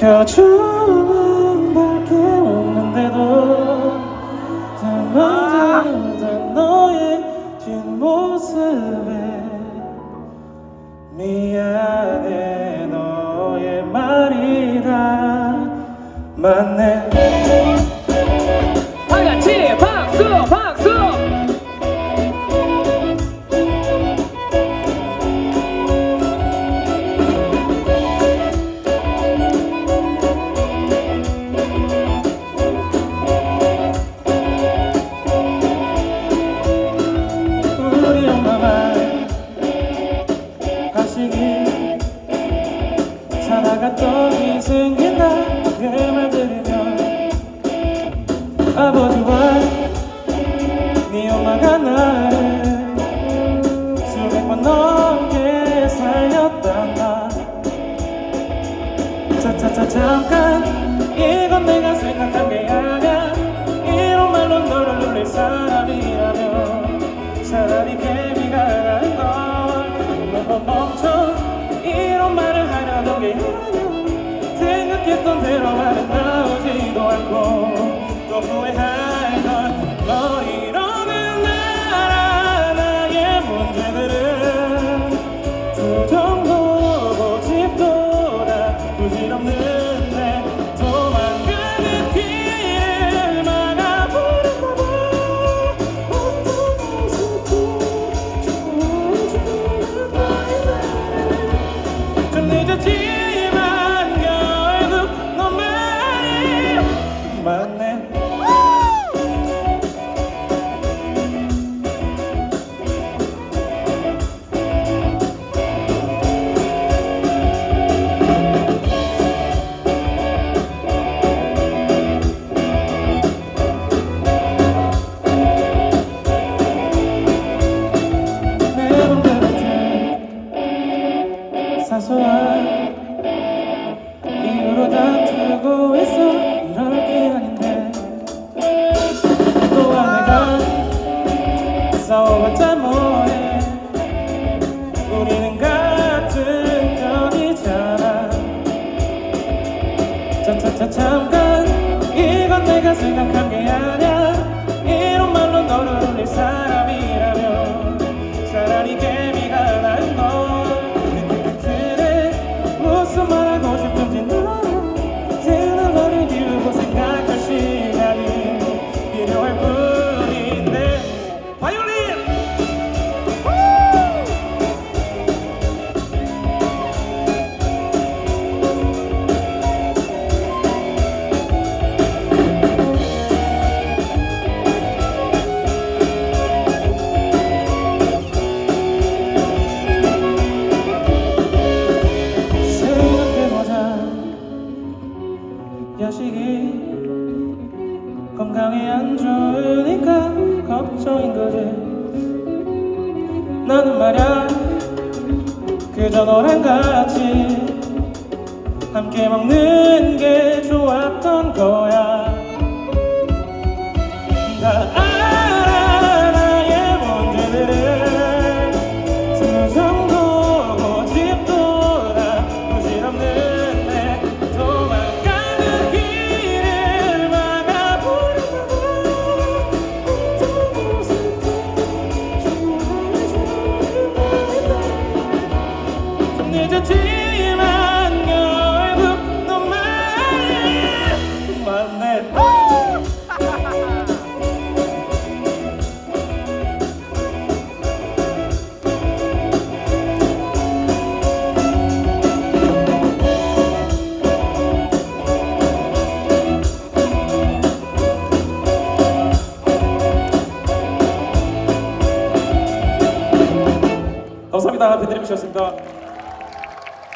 표정은 밝게 웃는데도 닮아가던 너의 뒷모습에 미안해 너의 말이 다 맞네 하시길 살아갔더니 생긴다 그말 들으면 아버지와 네 엄마가 나를 수백 번 넘게 살렸단다. 차차차 잠깐 이건 내가 생각한 게 아냐 이런 말로 너를 생각했던 대로 말은 나오지도 않고 또 후회할 걸너 이러는 이유로 다투고 있어 이럴 게 아닌데. 또한 내가 싸워봤자 뭐해. 우리는 같은 편이잖아. 차차차 잠깐 이건 내가 생각한 게 아냐 이런 말로 너를 울릴 사람 그저 너랑 같이 함께 먹는 게 좋았던 거야 늦었지만 결국 너 말이 맞네 감사합니다. 배드림 씨였습니다.